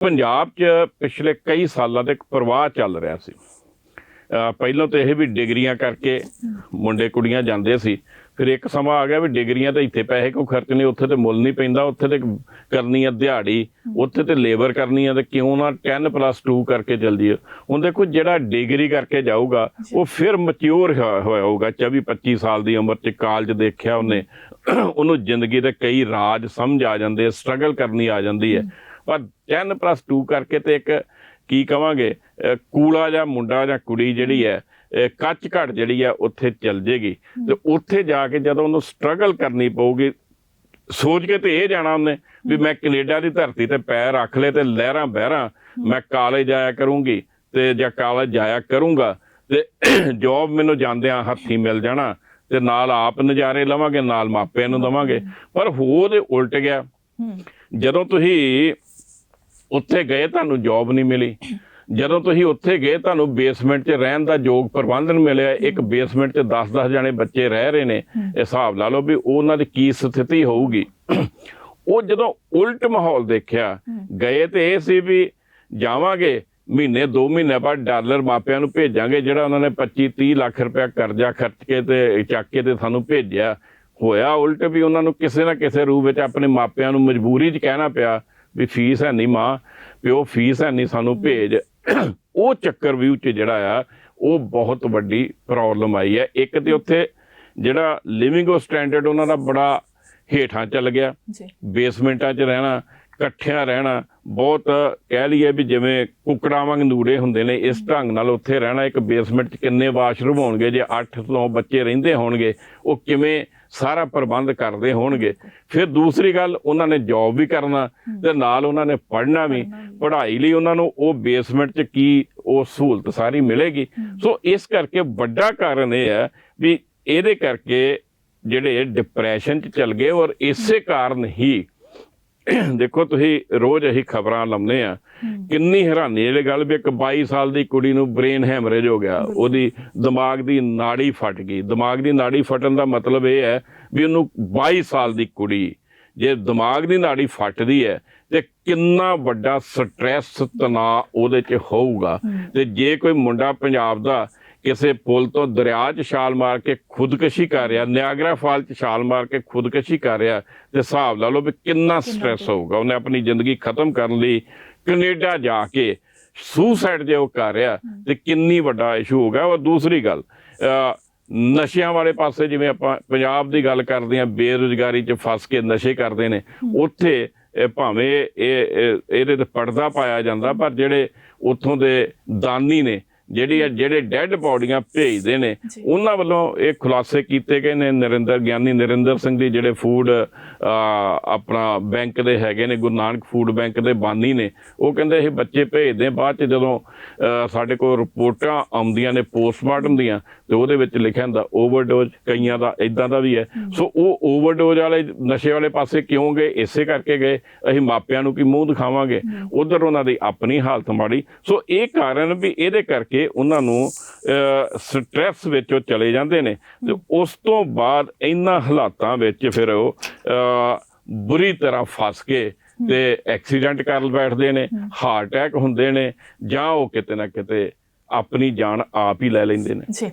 ਪੰਜਾਬ 'ਚ ਪਿਛਲੇ ਕਈ ਸਾਲਾਂ ਤੋਂ ਇੱਕ ਪ੍ਰਵਾਹ ਚੱਲ ਰਿਹਾ ਸੀ। ਅਹ ਪਹਿਲਾਂ ਤਾਂ ਇਹ ਵੀ ਡਿਗਰੀਆਂ ਕਰਕੇ ਮੁੰਡੇ ਕੁੜੀਆਂ ਜਾਂਦੇ ਸੀ। ਫਿਰ ਇੱਕ ਸਮਾਂ ਆ ਗਿਆ ਵੀ ਡਿਗਰੀਆਂ ਤਾਂ ਇੱਥੇ ਪੈਸੇ ਕੋ ਖਰਚਣੇ ਉੱਥੇ ਤੇ ਮੁੱਲ ਨਹੀਂ ਪੈਂਦਾ, ਉੱਥੇ ਤੇ ਕਰਨੀ ਆ ਦਿਹਾੜੀ, ਉੱਥੇ ਤੇ ਲੇਬਰ ਕਰਨੀ ਆ ਤੇ ਕਿਉਂ ਨਾ 10 2 ਕਰਕੇ ਚੱਲ ਜੀਏ ਹੁਣ ਦੇਖੋ ਜਿਹੜਾ ਡਿਗਰੀ ਕਰਕੇ ਜਾਊਗਾ, ਉਹ ਫਿਰ ਮੈਚੁਰ ਹੋਇਆ ਹੋਊਗਾ 24 25 ਸਾਲ ਦੀ ਉਮਰ 'ਚ ਕਾਲਜ ਦੇਖਿਆ ਉਹਨੇ। ਉਹਨੂੰ ਜ਼ਿੰਦਗੀ ਦੇ ਕਈ ਰਾਜ ਸਮਝ ਆ ਜਾਂਦੇ ਸਟਰਗਲ ਕਰਨੀ ਆ ਜਾਂਦੀ ਹੈ ਪਰ 10 2 ਕਰਕੇ ਤੇ ਇੱਕ ਕੀ ਕਵਾਂਗੇ ਕੂਲਾ ਜਾਂ ਮੁੰਡਾ ਜਾਂ ਕੁੜੀ ਜਿਹੜੀ ਹੈ ਕੱਚ ਘਟ ਜਿਹੜੀ ਹੈ ਉੱਥੇ ਚੱਲ ਜੇਗੀ। ਤੇ ਉੱਥੇ ਜਾ ਕੇ ਜਦੋਂ ਉਹਨੂੰ ਸਟਰਗਲ ਕਰਨੀ ਪਊਗੀ ਸੋਚ ਕੇ ਤੇ ਇਹ ਜਾਣਾ ਉਹਨੇ ਵੀ ਮੈਂ ਕੈਨੇਡਾ ਦੀ ਧਰਤੀ ਤੇ ਪੈਰ ਰੱਖ ਲਏ ਤੇ ਲਹਿਰਾਂ ਬਹਿਰਾਂ ਮੈਂ ਕਾਲਜ ਜਾਇਆ ਕਰੂੰਗੀ ਤੇ ਜਾਂ ਕਾਲਜ ਜਾਇਆ ਕਰੂੰਗਾ ਤੇ ਜੋਬ ਮੈਨੂੰ ਜਾਂਦਿਆਂ ਹੱਥੀ ਮਿਲ ਜਾਣਾ ਤੇ ਨਾਲ ਆਪ ਨਜ਼ਾਰੇ ਲਵਾਂਗੇ ਨਾਲ ਮਾਪਿਆਂ ਨੂੰ ਦਵਾਂਗੇ। ਪਰ ਹੋ ਤੇ ਉਲਟ ਗਿਆ। ਜਦੋਂ ਤੁਸੀਂ ਉੱਥੇ ਗਏ ਤੁਹਾਨੂੰ ਜੌਬ ਨਹੀਂ ਮਿਲੀ। ਜਦੋਂ ਤੁਸੀਂ ਉੱਥੇ ਗਏ ਤੁਹਾਨੂੰ ਬੇਸਮੈਂਟ 'ਚ ਰਹਿਣ ਦਾ ਯੋਗ ਪ੍ਰਬੰਧਨ ਮਿਲਿਆ। ਇੱਕ ਬੇਸਮੈਂਟ 'ਚ 10-10 ਜਣੇ ਬੱਚੇ ਰਹਿ ਰਹੇ ਨੇ। ਇਹ ਹਿਸਾਬ ਲਾ ਲਓ ਵੀ ਉਹਨਾਂ ਦੀ ਕੀ ਸਥਿਤੀ ਹੋਊਗੀ। ਉਹ ਜਦੋਂ ਉਲਟ ਮਾਹੌਲ ਦੇਖਿਆ ਗਏ ਤੇ ਇਹ ਸੀ ਵੀ ਜਾਵਾਂਗੇ ਮਹੀਨੇ 2 ਮਹੀਨੇ ਬਾਅਦ ਡਾਲਰ ਮਾਪਿਆਂ ਨੂੰ ਭੇਜਾਂਗੇ ਜਿਹੜਾ ਉਹਨਾਂ ਨੇ 25-30 ਲੱਖ ਰੁਪਇਆ ਕਰਜ਼ਾ ਖਰਚ ਕੇ ਤੇ ਚੱਕ ਕੇ ਤੇ ਸਾਨੂੰ ਭੇਜਿਆ। ਹੋਇਆ ਉਲਟ ਵੀ ਉਹਨਾਂ ਨੂੰ ਕਿਸੇ ਨਾ ਕਿਸੇ ਰੂਪ ਵਿੱਚ ਆਪਣੇ ਮਾਪਿਆਂ ਨੂੰ ਮਜਬੂਰੀ 'ਚ ਕਹਿਣਾ ਪਿਆ ਵੀ ਫੀਸ ਹੈ ਨਹੀਂ ਮਾਂ ਪਿਓ ਫੀਸ ਹੈ ਨਹੀਂ ਸਾਨੂੰ ਭੇਜ। ਉਹ ਚੱਕਰ ਵੀ ਚ ਜਿਹੜਾ ਆ ਉਹ ਬਹੁਤ ਵੱਡੀ ਪ੍ਰੋਬਲਮ ਆਈ ਹੈ। ਇੱਕ ਤੇ ਉੱਥੇ ਜਿਹੜਾ ਲਿਵਿੰਗ ਸਟੈਂਡਰਡ ਉਹਨਾਂ ਦਾ ਬੜਾ ਹੇਠਾਂ ਚੱਲ ਗਿਆ। ਜੀ। ਬੇਸਮੈਂਟਾਂ 'ਚ ਰਹਿਣਾ ਇਕੱਠਿਆਂ ਰਹਿਣਾ ਬਹੁਤ ਕਹਿ ਲਈਏ ਵੀ ਜਿਵੇਂ ਕੁੱਕੜਾਂ ਵਾਂਗ ਨੂੜੇ ਹੁੰਦੇ ਨੇ ਇਸ ਢੰਗ ਨਾਲ ਉੱਥੇ ਰਹਿਣਾ ਇੱਕ ਬੇਸਮੈਂਟ 'ਚ ਕਿੰਨੇ ਵਾਸ਼ਰੂਮ ਹੋਣਗੇ ਜੇ 8 ਤੋਂ ਬੱਚੇ ਰਹਿੰਦੇ ਹੋਣਗੇ ਉਹ ਕਿਵੇਂ ਸਾਰਾ ਪ੍ਰਬੰਧ ਕਰਦੇ ਹੋਣਗੇ। ਫਿਰ ਦੂਸਰੀ ਗੱਲ ਉਹਨਾਂ ਨੇ ਜੌਬ ਵੀ ਕਰਨਾ ਤੇ ਨਾਲ ਉਹਨਾਂ ਨੇ ਪੜ੍ਹਨਾ ਵੀ। ਪੜ੍ਹਾਈ ਲਈ ਉਹਨਾਂ ਨੂੰ ਉਹ ਬੇਸਮੈਂਟ 'ਚ ਕੀ ਉਹ ਸਹੂਲਤ ਸਾਰੀ ਮਿਲੇਗੀ। ਸੋ ਇਸ ਕਰਕੇ ਵੱਡਾ ਕਾਰਨ ਇਹ ਹੈ ਵੀ ਇਹਦੇ ਕਰਕੇ ਜਿਹੜੇ ਡਿਪਰੈਸ਼ਨ 'ਚ ਚਲ ਗਏ ਔਰ ਇਸੇ ਕਾਰਨ ਹੀ ਦੇਖੋ ਤੁਸੀਂ ਰੋਜ਼ ਇਹੀ ਖਬਰਾਂ ਲਾਉਂਦੇ ਆ। ਕਿੰਨੀ ਹੈਰਾਨੀ ਵਾਲੀ ਗੱਲ ਵੀ ਇੱਕ 22 ਸਾਲ ਦੀ ਕੁੜੀ ਨੂੰ ਬ੍ਰੇਨ ਹੈਮਰੇਜ ਹੋ ਗਿਆ। ਉਹਦੀ ਦਿਮਾਗ ਦੀ ਨਾੜੀ ਫਟ ਗਈ। ਦਿਮਾਗ ਦੀ ਨਾੜੀ ਫਟਣ ਦਾ ਮਤਲਬ ਇਹ ਹੈ ਵੀ ਉਹਨੂੰ 22 ਸਾਲ ਦੀ ਕੁੜੀ ਜੇ ਦਿਮਾਗ ਦੀ ਨਾੜੀ ਫਟਦੀ ਹੈ ਤੇ ਕਿੰਨਾ ਵੱਡਾ ਸਟ੍ਰੈਸ ਤਣਾਅ ਉਹਦੇ 'ਚ ਹੋਊਗਾ। ਤੇ ਜੇ ਕੋਈ ਮੁੰਡਾ ਪੰਜਾਬ ਦਾ ਕਿਸੇ ਪੁਲ ਤੋਂ ਦਰਿਆ 'ਚ ਛਾਲ ਮਾਰ ਕੇ ਖੁਦਕੁਸ਼ੀ ਕਰ ਰਿਹਾ ਨਿਆਗਰਾ ਫਾਲ 'ਚ ਛਾਲ ਮਾਰ ਕੇ ਖੁਦਕੁਸ਼ੀ ਕਰ ਰਿਹਾ ਤੇ ਹਿਸਾਬ ਲਾ ਲਓ ਵੀ ਕਿੰਨਾ ਸਟ੍ਰੈਸ ਹੋਊਗਾ। ਉਹਨੇ ਆਪਣੀ ਜ਼ਿੰਦਗੀ ਖਤਮ ਕਰਨ ਲਈ ਕੈਨੇਡਾ ਜਾ ਕੇ ਸੁਸਾਈਡ ਜੇ ਉਹ ਕਰ ਰਿਹਾ ਤੇ ਕਿੰਨੀ ਵੱਡਾ ਇਸ਼ੂ ਹੋਗਾ ਔਰ ਦੂਸਰੀ ਗੱਲ ਨਸ਼ਿਆਂ ਵਾਲੇ ਪਾਸੇ ਜਿਵੇਂ ਆਪਾਂ ਪੰਜਾਬ ਦੀ ਗੱਲ ਕਰਦੇ ਹਾਂ ਬੇਰੁਜ਼ਗਾਰੀ 'ਚ ਫਸ ਕੇ ਨਸ਼ੇ ਕਰਦੇ ਨੇ ਉੱਥੇ ਇਹ ਭਾਵੇਂ ਇਹ- ਇਹਦੇ ਤੇ ਪਰਦਾ ਪਾਇਆ ਜਾਂਦਾ ਪਰ ਜਿਹੜੇ ਉੱਥੋਂ ਦੇ ਦਾਨੀ ਨੇ ਜਿਹੜੀ ਜਿਹੜੇ ਡੈੱਡ ਬਾਡੀਆਂ ਭੇਜਦੇ ਨੇ। ਉਹਨਾਂ ਵੱਲੋਂ ਇਹ ਖੁਲਾਸੇ ਕੀਤੇ ਗਏ ਨੇ। ਨਰਿੰਦਰ ਗਿਆਨੀ ਨਰਿੰਦਰ ਸਿੰਘ ਦੀ ਜਿਹੜੇ ਫੂਡ ਆਪਣਾ ਬੈਂਕ ਦੇ ਹੈਗੇ ਨੇ ਗੁਰੂ ਨਾਨਕ ਫੂਡ ਬੈਂਕ ਦੇ ਬਾਨੀ ਨੇ ਉਹ ਕਹਿੰਦੇ ਇਹ ਬੱਚੇ ਭੇਜਦੇ ਬਾਅਦ ਚ ਜਦੋਂ ਸਾਡੇ ਕੋਲ ਰਿਪੋਰਟਾਂ ਆਉਂਦੀਆਂ ਨੇ ਪੋਸਟਮਾਰਟਮ ਦੀਆਂ ਤੇ ਉਹਦੇ ਵਿੱਚ ਲਿਖਿਆ ਹੁੰਦਾ ਓਵਰਡੋਜ਼ ਕਈਆਂ ਦਾ ਇਦਾਂ ਦਾ ਵੀ ਹੈ। ਸੋ ਉਹ ਓਵਰਡੋਜ਼ ਵਾਲੇ ਨਸ਼ੇ ਵਾਲੇ ਪਾਸੇ ਕਿਉਂ ਗਏ? ਇਸੇ ਕਰਕੇ ਗਏ। ਅਸੀਂ ਮਾਪਿਆਂ ਨੂੰ ਕੀ ਮੂੰਹ ਦਿਖਾਵਾਂਗੇ? ਉਧਰ ਉਹਨਾਂ ਦੀ ਆਪਣੀ ਹਾਲਤ ਮਾੜੀ। ਸੋ ਇਹ ਕਾਰਨ ਵੀ ਇਹਦੇ ਕਰਕੇ ਉਹਨਾਂ ਨੂੰ ਸਟ੍ਰੈਸ ਵਿੱਚ ਉਹ ਚਲੇ ਜਾਂਦੇ ਨੇ। ਤੇ ਉਸ ਤੋਂ ਬਾਅਦ ਇਹਨਾਂ ਹਾਲਾਤਾਂ ਵਿੱਚ ਫਿਰ ਉਹ ਅਹ, ਬੁਰੀ ਤਰ੍ਹਾਂ ਫਸ ਕੇ ਤੇ ਐਕਸੀਡੈਂਟ ਕਰ ਬੈਠਦੇ ਨੇ ਹਾਰਟ ਅਟੈਕ ਹੁੰਦੇ ਨੇ ਜਾਂ ਉਹ ਕਿਤੇ ਨਾ ਕਿਤੇ ਆਪਣੀ ਜਾਨ ਆਪ ਹੀ ਲੈ ਲੈਂਦੇ ਨੇ। ਜੀ।